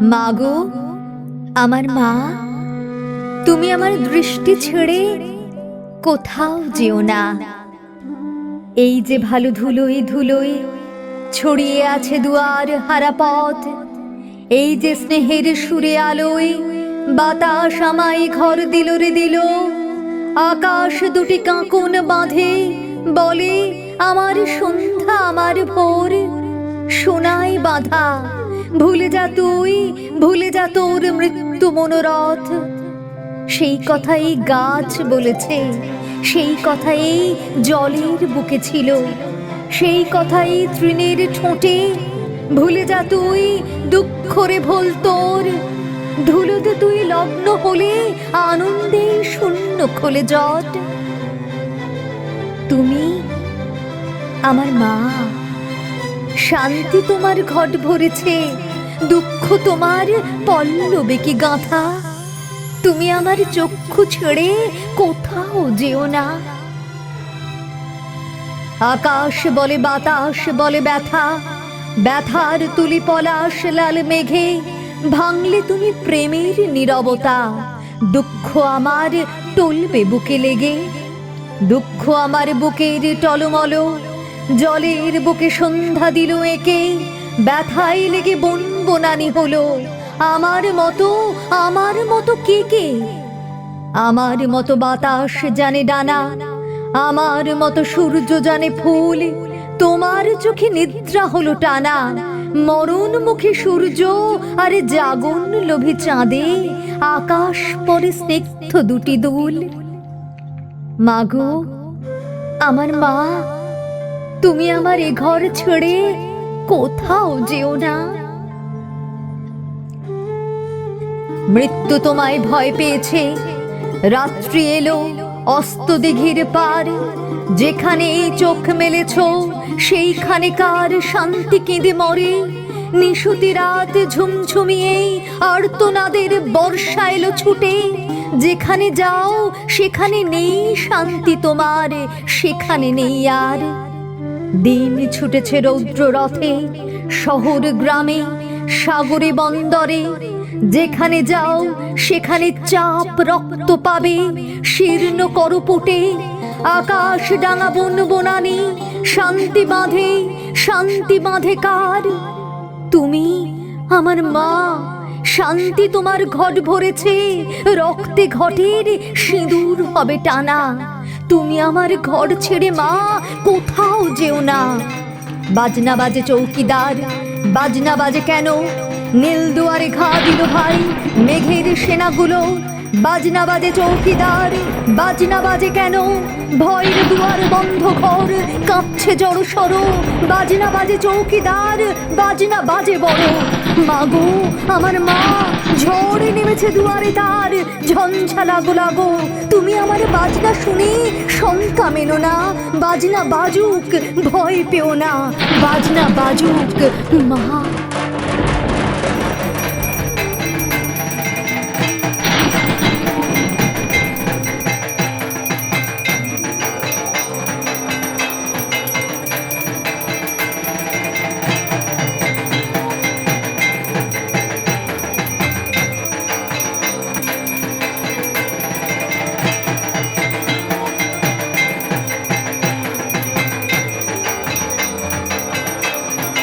মাগো আমার মা, তুমি আমার দৃষ্টি ছেড়ে কোথাও যেও না। এই যে ভালো ধুলোয় ধুলোয় ছড়িয়ে আছে দুয়ার হারা পথ এই যে স্নেহের সুরে আলোয় বাতাস আমায় ঘর দিল রে দিল, আকাশ দুটি কাঁকুন বাঁধে, বলে, আমার সন্ধ্যা, আমার ভোর, সোনায় বাঁধা। ভুলে যা তুই, ভুলে যা তোর মৃত্যু মনোরথ। সেই কথাই গাছ বলেছে, সেই কথাই জলের বুকে ছিল, সেই কথাই তৃণের ঠোঁটে। ভুলে যা তুই দুঃখরে ভোল তোর, ধুলোতে তুই লগ্ন হলে আনন্দে শূন্য খোলে জট। তুমি আমার মা। শান্তি তোমার ঘট ভরেছে, দুঃখ তোমার পল্লবে কি গাঁথা। তুমি আমার চক্ষু ছেড়ে কোথাও যেও না। আকাশ বলে বাতাস, বলে ব্যথা। ব্যথার তুলি পলাশ, লাল মেঘে ভাঙলে তুমি প্রেমের নীরবতা। দুঃখ আমার টলবে বুকে লেগে, দুঃখ আমার বুকের টলমল। জলের বুকে সন্ধ্যা দিল একে, ব্যথায় লেগে বন বনানি হলো। আমার মতো আমার মতো কে কে? আমার মতো বাতাস জানে ডানা, আমার মতো সূর্য জানে ফুল। তোমার চোখে নিদ্রা হলো টানা, মরণ মুখে সূর্য, আর জাগন লোভী চাঁদে, আকাশ পরে স্নিগ্ধ দুটি দুল। মাগো, আমার মা তুমি আমার এ ঘর ছেড়ে কোথাও যেও না। মৃত্যু তোমায় ভয় পেয়েছে। রাত্রি এলো, অস্ত দিঘির পার। যেখানে চোখ মেলেছ, সেইখানে কার শান্তি কেঁদে মরে। নিশুতি রাত ঝুমঝুমিয়ে আর্তনাদের বর্ষা এলো ছুটে। যেখানে যাও, সেখানে নেই শান্তি তোমার, সেখানে নেই আর। দিন ছুটেছে রৌদ্র রথে শহর গ্রামে, সাগরে বন্দরে। যেখানে যাও, সেখানে চাপ রক্ত পাবে, শীর্ণ করপুটে। আকাশ ডাঙা বন বনানি, শান্তি বাঁধে শান্তি বাঁধে কার? তুমি আমার মা, শান্তি তোমার ঘট ভরেছে, রক্তে ঘটের সিঁদুর হবে টানা। তুমি আমার ঘর ছেড়ে মা না বাজনা বাজে চৌকিদার বাজনা বাজে কেন নীল দুয়ারে ঘা দিল ভাই, মেঘের সেনাগুলো। বাজনা বাজে চৌকিদার, বাজনা বাজে কেন? ভয়ের দুয়ার বন্ধ ঘর, কাঁপছে জড় সর বাজনা বাজে চৌকিদার, বাজনা বাজে বড়। মাগো, আমার মা, ঝড়ে নেমেছে দুয়ারে তার। ঝঞ্ঝা লাগো লাগো তুমি আমার বাজনা শুনে শঙ্কা মেনো না। বাজনা বাজুক, ভয় পেও না। বাজনা বাজুক, মা।